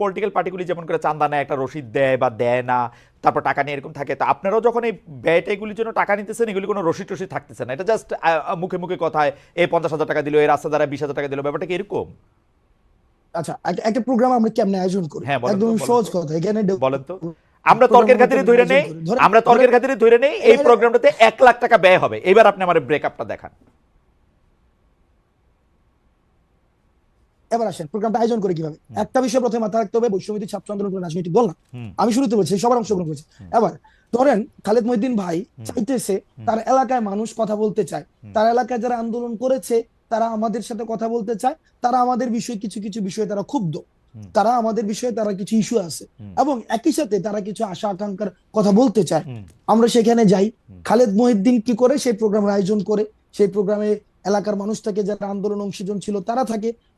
Political পার্টিগুলি যেমন করে চান্দা নেয় একটা রসিদ দেয় বা দেয় না তারপর টাকা নিয়ে এরকম থাকে তো আপনারাও যখন এই ব্যয়টা এগুলির জন্য টাকা নিতেছেন এগুলি কোনো রসিদ টসিদ থাকতেছে না। এটা জাস্ট মুখে মুখে কথায় এই পঞ্চাশ হাজার টাকা দিল এই রাস্তা দ্বারা বিশ হাজার টাকা দিল ব্যাপারটা কি এরকম? আচ্ছা একটা- প্রোগ্রাম আমরা কেমনে আয়োজন করি? হ্যাঁ, একদম সহজ কথা এখানে বলেন তো। আমরা তর্কের খাতিরে ধরে নেই আমরা তর্কের খাতিরে ধরে নেই এই প্রোগ্রামটাতে এক লাখ টাকা ব্যয় হবে। এবার আপনি আমার ব্রেকআপটা দেখান। এবার আসেন প্রোগ্রামটা আয়োজন করে কীভাবে? একটা বিষয় প্রথমে মাথায় রাখতে হবে বৈষম্যবিধি ছাত্র আন্দোলন করে রাজনৈতিক দল না। আমি শুরুতে বলছি সবার অংশগ্রহণ করেছে। এবার ধরেন খালেদ মহিদ্দিন ভাই চাইতেছে তার এলাকায় মানুষ কথা বলতে চায়। তার এলাকায় যারা আন্দোলন করেছে তারা আমাদের সাথে কথা বলতে চায়। তারা আমাদের বিষয়ে কিছু কিছু বিষয়ে তারা ক্ষুব্ধ। তারা আমাদের বিষয়ে তারা কিছু ইস্যু আছে। এবং একই সাথে তারা কিছু আশা আকাঙ্ক্ষার কথা বলতে চায়। আমরা সেখানে যাই। খালেদ মহিদ্দিন কি করে? সেই প্রোগ্রামের আয়োজন করে। সেই প্রোগ্রামে এলাকার মানুষ থাকে যারা আন্দোলন অংশীজন ছিল তারা থাকে।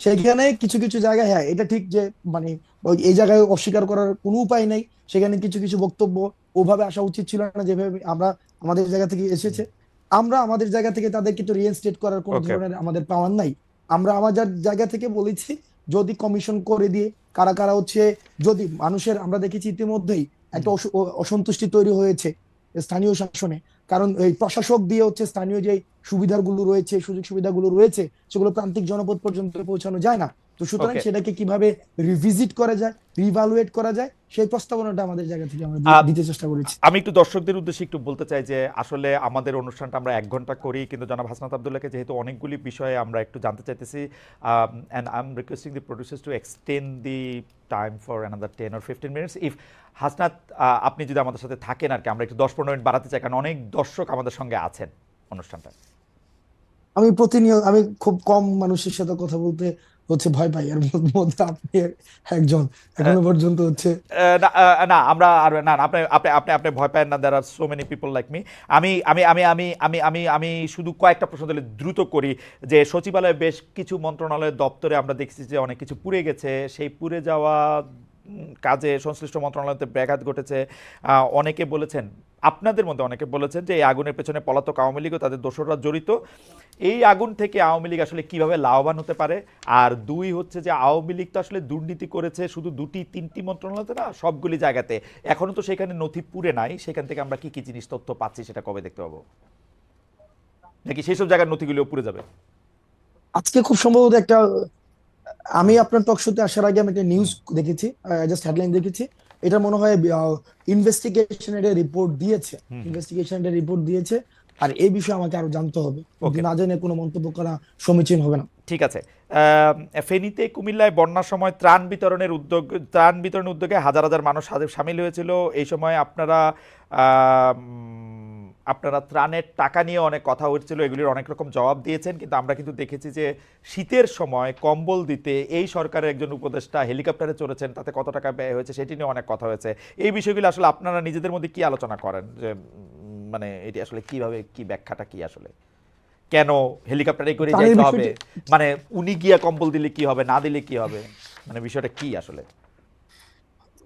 সেখানে কিছু কিছু জায়গায় হ্যাঁ এটা ঠিক যে মানে ওই এই জায়গায় অস্বীকার করার কোনো উপায় নাই। সেখানে কিছু কিছু বক্তব্য ওভাবে আসা উচিত ছিল না যেভাবে আমরা আমাদের জায়গা থেকে এসেছে। আমরা আমাদের জায়গা থেকে তাদেরকে তো রিইনস্টেট করার কোনো ধরনের আমাদের পাওয়ার নাই। আমরা আমাদের জায়গা থেকে বলেছি যদি কমিশন করে দিয়ে কারা কারা হচ্ছে যদি মানুষের আমরা দেখেছি ইতিমধ্যেই একটা অসন্তুষ্টি তৈরি হয়েছে স্থানীয় শাসনে। কারণ এই প্রশাসক দিয়ে হচ্ছে স্থানীয় যে সুবিধাগুলো রয়েছে সুযোগ সুবিধাগুলো রয়েছে সেগুলো প্রান্তিক জনপদ পর্যন্ত পৌঁছানো যায় না। তো সুতরাং সেটাকে কীভাবে রিভিজিট করা যায় রিভালুয়েট করা যায় সেই প্রস্তাবনাটা আমাদের জায়গা থেকে আমরা দিতে চেষ্টা করেছি। আমি একটু দর্শকদের উদ্দেশ্যে একটু বলতে চাই যে আসলে আমাদের অনুষ্ঠানটা আমরা এক ঘণ্টা করি কিন্তু জনাব হাসনাত আবদুল্লাহকে যেহেতু অনেকগুলি বিষয়ে আমরা একটু জানতে চাইতেছি and I am requesting the producers to extend the time for another ten or fifteen minutes if Hasnat আপনি যদি আমাদের সাথে থাকেন আর কি আমরা একটু দশ পনেরো মিনিট বাড়াতে চাই কারণ অনেক দর্শক আমাদের সঙ্গে আছেন অনুষ্ঠানটা আমি প্রতিনিয়ত আমি খুব কম মানুষের সাথে কথা বলতে হচ্ছে ভয় পাই। এর মধ্যে আপনি একজন। এখনও পর্যন্ত হচ্ছে না আমরা আর না আপনি আপনি আপনি আপনি ভয় পান না there are so many people like me আমি আমি আমি আমি আমি আমি আমি শুধু কয়েকটা প্রশ্ন দিলে দ্রুত করি যে সচিবালয়ে বেশ কিছু মন্ত্রণালয়ের দপ্তরে আমরা দেখছি যে অনেক কিছু পুড়ে গেছে। সেই পুড়ে যাওয়া কাজে সংশ্লিষ্ট মন্ত্রণালয়তে ব্যাঘাত ঘটেছে। আহ, অনেকে বলেছেন আপনাদের মধ্যে অনেকে বলেছেন যে এই আগুনের পেছনে পলাতক আওয়ামী লীগ ও তাদের দোসররা জড়িত। এই আগুন থেকে আওয়ামী লীগ আসলে কীভাবে লাভবান হতে পারে? আর দুই হচ্ছে যে আওয়ামী লীগ তো আসলে দুর্নীতি করেছে শুধু দুটি, তিনটি মন্ত্রণালয়তে না, সবগুলি জায়গাতে। এখনও তো সেখানে নথি পুরে নাই। সেখান থেকে আমরা কি কি জিনিস তথ্য পাচ্ছি সেটা কবে দেখতে পাবো? নাকি সেই সব জায়গার নথিগুলিও পুরে যাবে? আজকে খুব সম্ভবত একটা, আমি আপনার টক শোতে আসার আগে আমি একটা নিউজ দেখেছি জাস্ট হেডলাইন দেখেছি। এটা মনে হয় ইনভেস্টিগেশনের রিপোর্ট দিয়েছে। ইনভেস্টিগেশনের রিপোর্ট দিয়েছে। আর এই বিষয়ে আমাকে আরও জানতে হবে। ওকে না জেনে কোনো মন্তব্য করা সমীচীন হবে না। ঠিক আছে। ফেনীতে কুমিল্লায় বন্যার সময় ত্রাণ বিতরণের উদ্যোগ ত্রাণ বিতরণের উদ্যোগে হাজার হাজার মানুষ সামিল হয়েছিল। এই সময় আপনারা আপনারা ত্রাণের টাকা নিয়ে অনেক কথা হচ্ছিল এগুলির অনেক রকম জবাব দিয়েছেন কিন্তু আমরা কিন্তু দেখেছি যে শীতের সময় কম্বল দিতে এই সরকারের একজন উপদেষ্টা হেলিকপ্টারে চড়েছেন তাতে কত টাকা ব্যয় হয়েছে সেটি নিয়ে অনেক কথা হয়েছে। এই বিষয়গুলো আসলে আপনারা নিজেদের মধ্যে কি আলোচনা করেন? যে মানে এটি আসলে কীভাবে কি ব্যাখ্যাটা কি আসলে? কেন হেলিকপ্টারে করে যাইতে হবে? মানে উনি গিয়া কম্বল দিলে কি হবে না দিলে কি হবে? মানে বিষয়টা কি আসলে?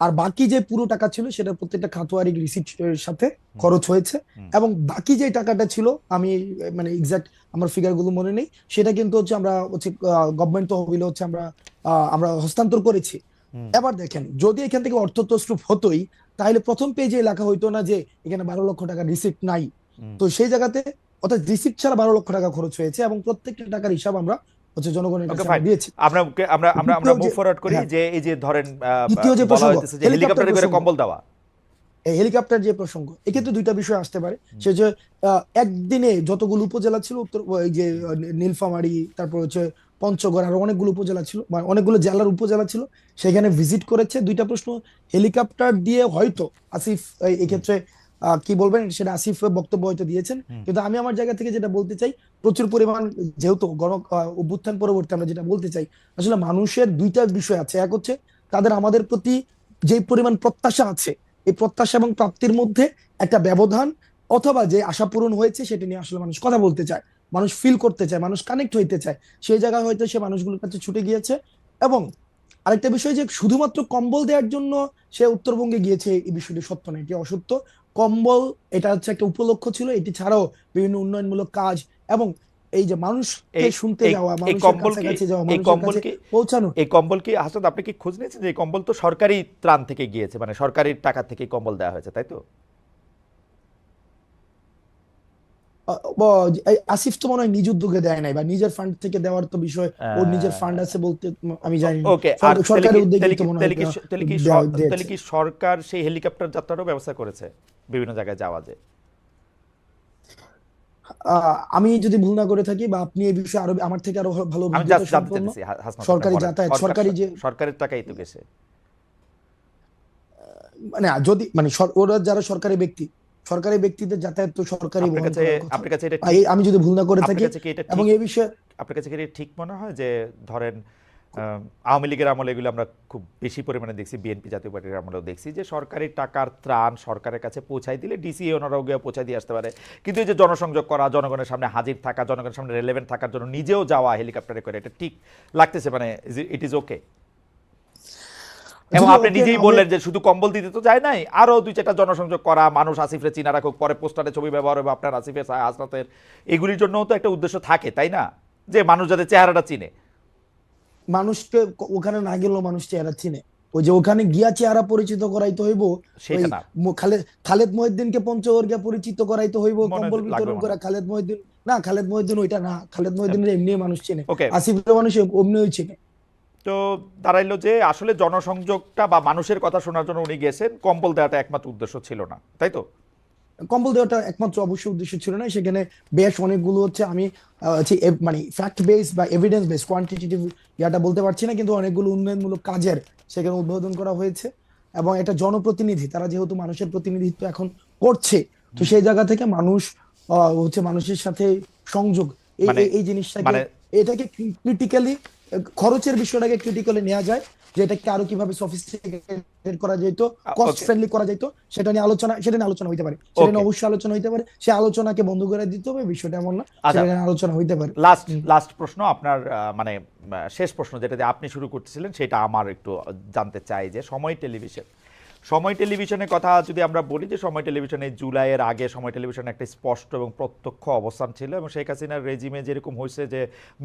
আর বাকি যে পুরো টাকা ছিল সেটা প্রত্যেকটা খাতোয়ারি রিসিপ্ট সাথে খরচ হয়েছে। এবং বাকি যে টাকাটা ছিল আমি মানে এক্সাক্ট আমার ফিগারগুলো মনে নেই সেটা কিন্তু হচ্ছে আমরা হচ্ছে গভর্নমেন্ট তহবিলে হচ্ছে আমরা আমরা হস্তান্তর করেছি। এবার দেখেন যদি এখান থেকে অর্থ তসরুপ হতোই তাহলে প্রথম পেজে লেখা হইতো না যে এখানে বারো লক্ষ টাকা রিসিপ্ট নাই। তো সেই জায়গাতে অর্থাৎ রিসিপ্ট ছাড়া বারো লক্ষ টাকা খরচ হয়েছে এবং প্রত্যেকটা টাকার হিসাব আমরা হচ্ছে জনগণের কাছে. আমরা দিয়েছি। আমরা আমরা আমরা আমরা মুভ ফরওয়ার্ড করি হ্যাঁ। যে এই যে ধরেন দ্বিতীয় যে প্রসঙ্গ, হেলিকপ্টার করে কম্বল দেওয়া। এই হেলিকপ্টার যে প্রসঙ্গ এক্ষেত্রে দুইটা বিষয় আসতে পারে। সে যে একদিনে যতগুলো উপজেলা ছিল উত্তর যে নীলফামারী তারপর হচ্ছে পঞ্চগড় আরও অনেকগুলো উপজেলা ছিল মানে অনেকগুলো জেলার উপজেলা ছিল সেখানে ভিজিট করেছে। দুইটা প্রশ্ন হেলিকপ্টার দিয়ে হয়তো আসিফ এই- এই ক্ষেত্রে আহ, কি বলবেন? সেটা আসিফ বক্তব্য হয়তো দিয়েছেন। কিন্তু আমি আমার জায়গা থেকে যেটা বলতে চাই প্রচুর পরিমাণ যেহেতু গণ অভ্যুত্থান পরবর্তী আমরা যেটা বলতে চাই আসলে মানুষের দুইটা বিষয় আছে। এক হচ্ছে তাদের আমাদের প্রতি যে পরিমাণ প্রত্যাশা আছে এই প্রত্যাশা এবং প্রাপ্তির মধ্যে একটা ব্যবধান অথবা যে আশা পূরণ হয়েছে সেটা নিয়ে আসলে মানুষ কথা বলতে চায় মানুষ ফিল করতে চায় মানুষ কানেক্ট হইতে চায়। সেই জায়গায় হয়তো সে মানুষগুলোর কাছে ছুটে গিয়েছে এবং আরেকটা বিষয় যে শুধুমাত্র কম্বল দেওয়ার জন্য সে উত্তরবঙ্গে গিয়েছে এই বিষয়টি সত্য না এটি অসত্য। কম্বল এটা হচ্ছে একটা উপলক্ষ ছিল এটি ছাড়াও বিভিন্ন উন্নয়নমূলক কাজ এবং এই যে মানুষ এই- শুনতে যাওয়া এই মানুষের কম্বল এই কম্বল পৌঁছানো। এই কম্বল কি হাসান আপনি কি খোঁজ নিয়েছেন যে এই কম্বল তো সরকারি ত্রাণ থেকে গিয়েছে মানে সরকারি টাকা থেকে কম্বল দেওয়া হয়েছে তাই তো আহ, ব- এই আসিফ তো মনে হয় নিজ উদ্যোগে দেয় নাই বা নিজের ফান্ড থেকে দেওয়ার তো বিষয় ওর নিজের ফান্ড আছে বলতে আমি জানি ওকে আর সর- সরকারি তাহলে কি- উদ্যোগে তো মনে হয় তাহলে কি সরকার সেই হেলিকপ্টার যাত্রারও ব্যবস্থা করেছে বিভিন্ন জায়গায় যাওয়া যায় আমি যদি ভুল না করে থাকি বা আপনি এই বিষয়ে আরও আমার থেকে আরও ভালো সরকারি যাতায়াত, সরকারি যে- সরকারের টাকাই তো গেছে। মানে যদি মানে ওরা যারা সরকারি ব্যক্তি সরকারি ব্যক্তিদের যাতায়াত তো সরকারি আপনার কাছে এটা আমি যদি ভুল না করে থাকি এবং এই বিষয়ে আপনার কাছে কি এটা ঠিক মনে হয় যে ধরেন আওয়ামী লীগের আমলে এগুলো আমরা খুব বেশি পরিমাণে দেখছি বিএনপি জাতীয় পার্টির আমলেও দেখছি যে সরকারি টাকার ত্রাণ সরকারের কাছে পৌঁছাই দিলে ডিসি ওনারাও গিয়ে পৌঁছাই দিয়ে আসতে পারে। কিন্তু এই যে জনসংযোগ করা জনগণের সামনে হাজির থাকা জনগণের সামনে রেলেভেন্ট থাকার জন্য নিজেও যাওয়া হেলিকপ্টারে করে এটা ঠিক লাগতেছে মানে ইট ইজ ওকে এবং আপনি নিজেই বললেন যে শুধু কম্বল দিতে তো যায় নাই আরও দুই চারটা জনসংযোগ করা মানুষ আসিফরে চিনা রাখুক পরে পোস্টারে ছবি ব্যবহার হবে আপনার আসিফের হাসনাতের। এগুলির জন্যও তো একটা উদ্দেশ্য থাকে তাই না? যে মানুষ যাতে চেহারাটা চিনে। মানুষকে ওখানে না গেলেও মানুষ চেহারা চিনে। ওই যে ওখানে গিয়া চেহারা পরিচিত করাইতে হইব খালেদ মহিউদ্দিনকে পঞ্চগড় পরিচিত করাইতে হইব কম্বল বিতরণ করা খালেদ মহিউদ্দিন না খালেদ মহিউদ্দিন ওইটা না খালেদ মহিউদ্দিনের এমনি মানুষ চেনে. আসিফের মানুষ অমনিও চেনে। তো দাঁড়াইলো যে আসলে জনসংযোগটা বা মানুষের কথা শোনার জন্য উনি গেছেন কম্বল দেওয়াটা একমাত্র উদ্দেশ্য ছিল না তাই তো? কম্বল দেওয়াটা একমাত্র অবশ্যই উদ্দেশ্য ছিল না সেখানে বেশ অনেকগুলো হচ্ছে আমি হচ্ছে মানে ফ্যাক্ট বেস বা এভিডেন্স বেস কোয়ান্টিটেটিভ ইয়াটা বলতে পারছি না কিন্তু অনেকগুলো উন্নয়নমূলক কাজের সেখানে উদ্বোধন করা হয়েছে। এবং এটা জনপ্রতিনিধি তারা যেহেতু মানুষের প্রতিনিধিত্ব এখন করছে তো সেই জায়গা থেকে মানুষ আহ, হচ্ছে মানুষের সাথে সংযোগ এই মানে- এই- এই জিনিসটাকে মানে- এটাকে ক্রিটিক্যালি খরচের বিষয়টাকে ক্রিটিক্যালি নেওয়া যায় যে এটাকে আরও কীভাবে সফিস্টিকেটেড করা যেত কস্ট ফ্রেন্ডলি করা যেত সেটা নিয়ে আলোচনা সেটা নিয়ে আলোচনা হইতে পারে। সেটা নিয়ে অবশ্যই আলোচনা হইতে পারে। সে আলোচনাকে বন্ধ করে দিতে হবে বিষয়টা এমন না আচ্ছা। সেটা নিয়ে আলোচনা হইতে পারে। লাস্ট লাস্ট প্রশ্ন আপনার মানে শেষ প্রশ্ন যেটা দিয়ে আপনি শুরু করতেছিলেন সেটা আমার একটু জানতে চাই যে সময় টেলিভিশন। সময় টেলিভিশনের কথা যদি আমরা বলি যে সময় টেলিভিশনে জুলাইয়ের আগে সময় টেলিভিশনে একটা স্পষ্ট এবং প্রত্যক্ষ অবস্থান ছিল এবং শেখ হাসিনার রেজিমে যেরকম হয়েছে যে